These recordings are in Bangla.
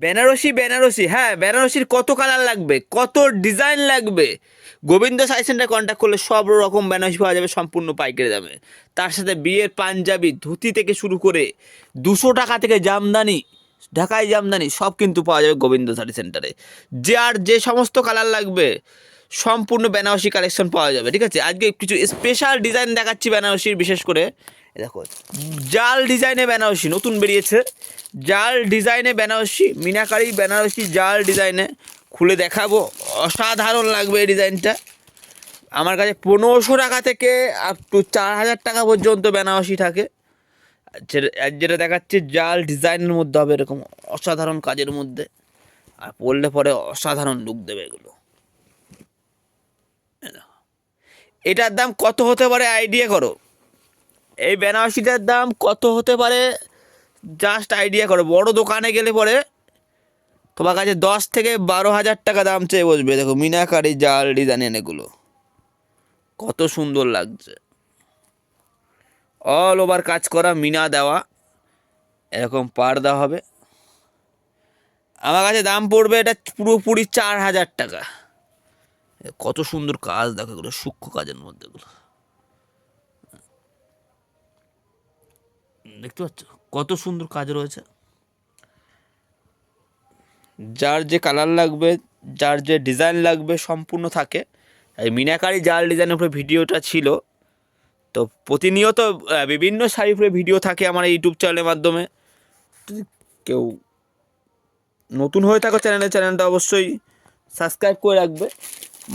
বেনারসি বেনারসি হ্যাঁ বেনারসির কত কালার লাগবে, কত ডিজাইন লাগবে। গোবিন্দ সাই সেন্টার কন্ট্যাক্ট করলে সব রকম বেনারসি পাওয়া যাবে, সম্পূর্ণ পাইকারি দামে। তার সাথে বিয়ের পাঞ্জাবি, ধুতি থেকে শুরু করে দুশো টাকা থেকে জামদানি ঢাকায় জামদানি সব কিন্তু পাওয়া যাবে গোবিন্দ শাড়ি সেন্টারে। যে আর যে সমস্ত কালার লাগবে, সম্পূর্ণ বেনারসি কালেকশন পাওয়া যাবে, ঠিক আছে? আজকে কিছু স্পেশাল ডিজাইন দেখাচ্ছি বেনারসির, বিশেষ করে। দেখো, জাল ডিজাইনে বেনারসি নতুন বেরিয়েছে। জাল ডিজাইনে বেনারসি, মিনাকারি বেনারসি জাল ডিজাইনে খুলে দেখাবো। অসাধারণ লাগবে এই ডিজাইনটা আমার কাছে পনেরোশো টাকা থেকে আপ টু চার হাজার টাকা পর্যন্ত বেনারসি থাকে। যেটা দেখাচ্ছে জাল ডিজাইনের মধ্যে হবে এরকম অসাধারণ কাজের মধ্যে। আর পড়লে পরে অসাধারণ লুক দেবে এগুলো। এটার দাম কত হতে পারে আইডিয়া করো? এই বেনারসিটার দাম কত হতে পারে? জাস্ট আইডিয়া করো। বড় দোকানে গেলে পরে তোমার কাছে দশ থেকে বারো হাজার টাকা দাম চেয়ে বসবে। দেখো, মিনাকারি জাল ডিজাইন এগুলো। কত সুন্দর লাগছে। অল ওভার কাজ করা, মিনা দেওয়া, এরকম পার দেওয়া হবে। আমার কাছে দাম পড়বে এটা পুরোপুরি চার হাজার টাকা। কত সুন্দর কাজ, দেখো এগুলো, সূক্ষ্ম কাজের মধ্যে এগুলো। দেখতে পাচ্ছ? কত সুন্দর কাজ রয়েছে। যার যে কালার লাগবে, যার যে ডিজাইন লাগবে, সম্পূর্ণ থাকে। এই মিনাকারি জাল ডিজাইনের উপরে ভিডিওটা ছিল। তো প্রতিনিয়ত বিভিন্ন উপরে ভিডিও থাকে আমার ইউটিউব চ্যানেলের মাধ্যমে। কেউ নতুন হয়ে থাকো চ্যানেলে চ্যানেলটা অবশ্যই সাবস্ক্রাইব করে রাখবে।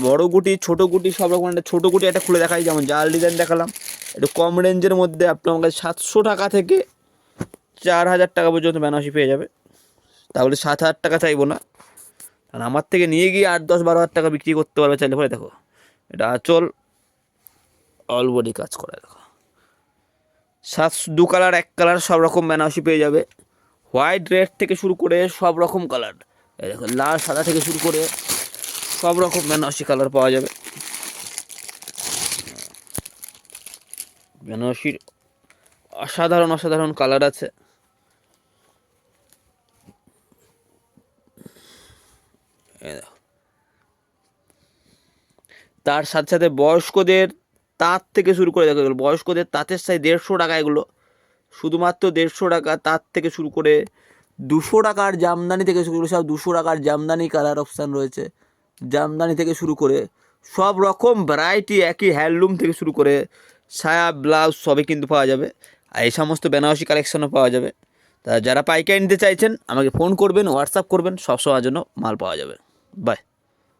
বড় গুটি, ছোটো গুটি, সব রকম একটা ছোটো গুটি একটা খুলে দেখাই, যেমন জাল ডিজাইন দেখালাম, একটু কম রেঞ্জের মধ্যে আপনার কাছে সাতশো টাকা থেকে চার হাজার টাকা পর্যন্ত বেনারসি পেয়ে যাবে। তাহলে সাত হাজার টাকা চাইব না। কারণ আমার থেকে নিয়ে গিয়ে আট দশ বারো হাজার টাকা বিক্রি করতে পারবে চাইলে। পরে দেখো, এটা আচল। অল বডি কাজ করে, দেখো। সাত, দু কালার এক কালার সব রকম বেনারসি পেয়ে যাবে। হোয়াইট রেড থেকে শুরু করে সব রকম কালার এই দেখো, লাল, সাদা থেকে শুরু করে সব রকম বেনারসি কালার পাওয়া যাবে। বেনারসির অসাধারণ অসাধারণ কালার আছে। তার সাথে সাথে বয়স্কদের তাঁত থেকে শুরু করে দেখো বয়স্কদের তাঁতের সাই দেড়শো টাকা এগুলো। শুধুমাত্র দেড়শো টাকা তাঁত থেকে শুরু করে দুশো টাকার জামদানি থেকে শুরু করে, সব দুশো টাকার জামদানি কালার অপশান রয়েছে। জামদানি থেকে শুরু করে সব রকম ভ্যারাইটি একই হ্যান্ডলুম থেকে শুরু করে সায়া ব্লাউজ সবই কিন্তু পাওয়া যাবে। আর এই সমস্ত বেনারসি কালেকশনও পাওয়া যাবে। তা যারা পাইকারি নিতে চাইছেন আমাকে ফোন করবেন হোয়াটসঅ্যাপ করবেন, সব সময়ের জন্য মাল পাওয়া যাবে। বাই